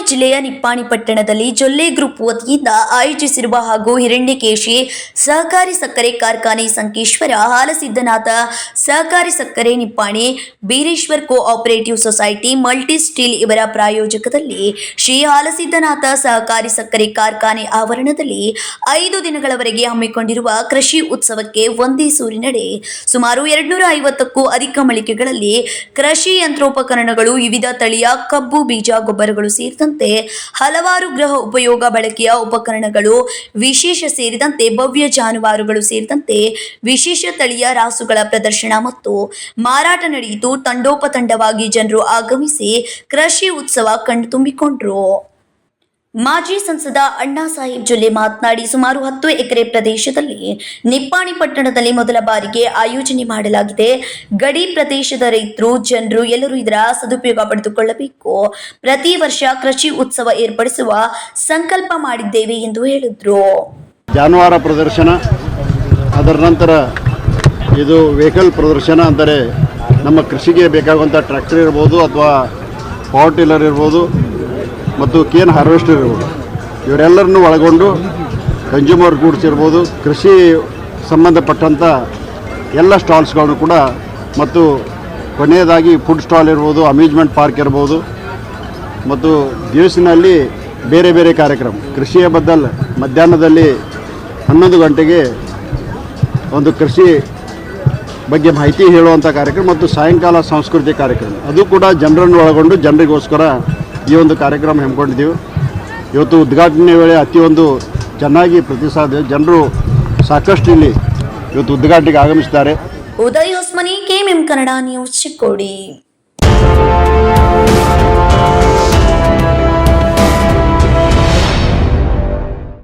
ಬೆಳಗಾವಿ ಜಿಲ್ಲೆಯ ನಿಪ್ಪಾಣಿ ಪಟ್ಟಣದಲ್ಲಿ ಜೊಲ್ಲೆ ಗ್ರೂಪ್ ವತಿಯಿಂದ ಆಯೋಜಿಸಿರುವ ಹಾಗೂ ಹಿರಣ್ಯಕೇಶಿ ಸಹಕಾರಿ ಸಕ್ಕರೆ ಕಾರ್ಖಾನೆ ಸಂಕೇಶ್ವರ ಹಾಲಸಿದ್ದನಾಥ ಸಹಕಾರಿ ಸಕ್ಕರೆ Nippani Beereshwar cooperative society multi steel ಇವರ ಪ್ರಾಯೋಜಕದಲ್ಲಿ ಶ್ರೀ ಹಾಲಸಿದ್ದನಾಥ ಸಹಕಾರಿ ಸಕ್ಕರೆ ಕಾರ್ಖಾನೆ ಆವರಣದಲ್ಲಿ ಐದು ದಿನಗಳವರೆಗೆ ಹಮ್ಮಿಕೊಂಡಿರುವ ಕೃಷಿ ಉತ್ಸವಕ್ಕೆ ಒಂದೇ ಸೂರಿನಡೆ. ಸುಮಾರು ಎರಡ್ನೂರ ಐವತ್ತಕ್ಕೂ ಅಧಿಕ ಮಳಿಗೆಗಳಲ್ಲಿ ಕೃಷಿ ಯಂತ್ರೋಪಕರಣಗಳು, ವಿವಿಧ ತಳಿಯ ಕಬ್ಬು, ಬೀಜ, ಗೊಬ್ಬರಗಳು ಸೇರಿದಂತೆ ಹಲವಾರು ಗೃಹ ಉಪಯೋಗ ಬಳಕೆಯ ಉಪಕರಣಗಳು ವಿಶೇಷ ಸೇರಿದಂತೆ ಭವ್ಯ ಜಾನುವಾರುಗಳು ಸೇರಿದಂತೆ ವಿಶೇಷ ತಳಿಯ ರಾಸುಗಳ ಪ್ರದರ್ಶನ ಮತ್ತು ಮಾರಾಟ ನಡೆಯಿತು. ತಂಡೋಪತಂಡವಾಗಿ ಜನರು ಆಗಮಿಸಿ ಕೃಷಿ ಉತ್ಸವ ಕಣ್ತುಂಬಿಕೊಂಡ್ರು ಮಾಜಿ ಸಂಸದ ಅಣ್ಣಾ ಸಾಹೇಬ್ ಜೊಲ್ಲೆ ಮಾತನಾಡಿ ಸುಮಾರು ಹತ್ತು ಎಕರೆ ಪ್ರದೇಶದಲ್ಲಿ ನಿಪ್ಪಾಣಿ ಪಟ್ಟಣದಲ್ಲಿ ಮೊದಲ ಬಾರಿಗೆ ಆಯೋಜನೆ ಮಾಡಲಾಗಿದೆ. ಗಡಿ ಪ್ರದೇಶದ ರೈತರು, ಜನರು ಎಲ್ಲರೂ ಇದರ ಸದುಪಯೋಗ ಪಡೆದುಕೊಳ್ಳಬೇಕು. ಪ್ರತಿ ವರ್ಷ ಕೃಷಿ ಉತ್ಸವ ಏರ್ಪಡಿಸುವ ಸಂಕಲ್ಪ ಮಾಡಿದ್ದೇವೆ ಎಂದು ಹೇಳಿದ್ರು. ಜಾನುವಾರ ಪ್ರದರ್ಶನ, ಅದರ ನಂತರ ಇದು ವೆಹಿಕಲ್ ಪ್ರದರ್ಶನ ಅಂದರೆ ನಮ್ಮ ಕೃಷಿಗೆ ಬೇಕಾಗುವಂಥ ಟ್ರ್ಯಾಕ್ಟರ್ ಇರ್ಬೋದು ಅಥವಾ ಪವರ್ ಟಿಲ್ಲರ್ ಇರ್ಬೋದು. ಮತ್ತು ಕೇನ್ ಹಾರ್ವೆಸ್ಟರ್ ಇರ್ಬೋದು. ಇವರೆಲ್ಲರನ್ನು ಒಳಗೊಂಡು ಕನ್ಸ್ಯೂಮರ್ ಗೂಡ್ಸ್ ಇರ್ಬೋದು ಕೃಷಿ ಸಂಬಂಧಪಟ್ಟಂಥ ಎಲ್ಲ ಸ್ಟಾಲ್ಸ್ಗಳನ್ನು ಕೂಡ ಮತ್ತು ಕೊನೆಯದಾಗಿ ಫುಡ್ ಸ್ಟಾಲ್ ಇರ್ಬೋದು, ಅಮ್ಯೂಸ್ಮೆಂಟ್ ಪಾರ್ಕ್ ಇರ್ಬೋದು, ಮತ್ತು ದಿವಸಿನಲ್ಲಿ ಬೇರೆ ಬೇರೆ ಕಾರ್ಯಕ್ರಮ. ಕೃಷಿಯ ಬದಲು ಮಧ್ಯಾಹ್ನದಲ್ಲಿ ಹನ್ನೊಂದು ಗಂಟೆಗೆ ಒಂದು ಕೃಷಿ ಬಗ್ಗೆ ಮಾಹಿತಿ ಹೇಳುವಂಥ ಕಾರ್ಯಕ್ರಮ ಮತ್ತು ಸಾಯಂಕಾಲ ಸಾಂಸ್ಕೃತಿಕ ಕಾರ್ಯಕ್ರಮ. ಅದು ಕೂಡ ಜನರನ್ನು ಒಳಗೊಂಡು ಜನರಿಗೋಸ್ಕರ ಈ ಒಂದು ಕಾರ್ಯಕ್ರಮ ಹಮ್ಮಿಕೊಂಡಿದ್ದೀವಿ. ಇವತ್ತು ಉದ್ಘಾಟನೆ ವೇಳೆ ಅತಿ ಒಂದು ಚೆನ್ನಾಗಿ ಪ್ರತಿಸಾದ ಜನರು ಸಾಕಷ್ಟು ಇಲ್ಲಿ ಇವತ್ತು ಉದ್ಘಾಟನೆಗೆ ಆಗಮಿಸಿದ್ದಾರೆ. Uday Hosmani, KMM Kannada news Chikkodi.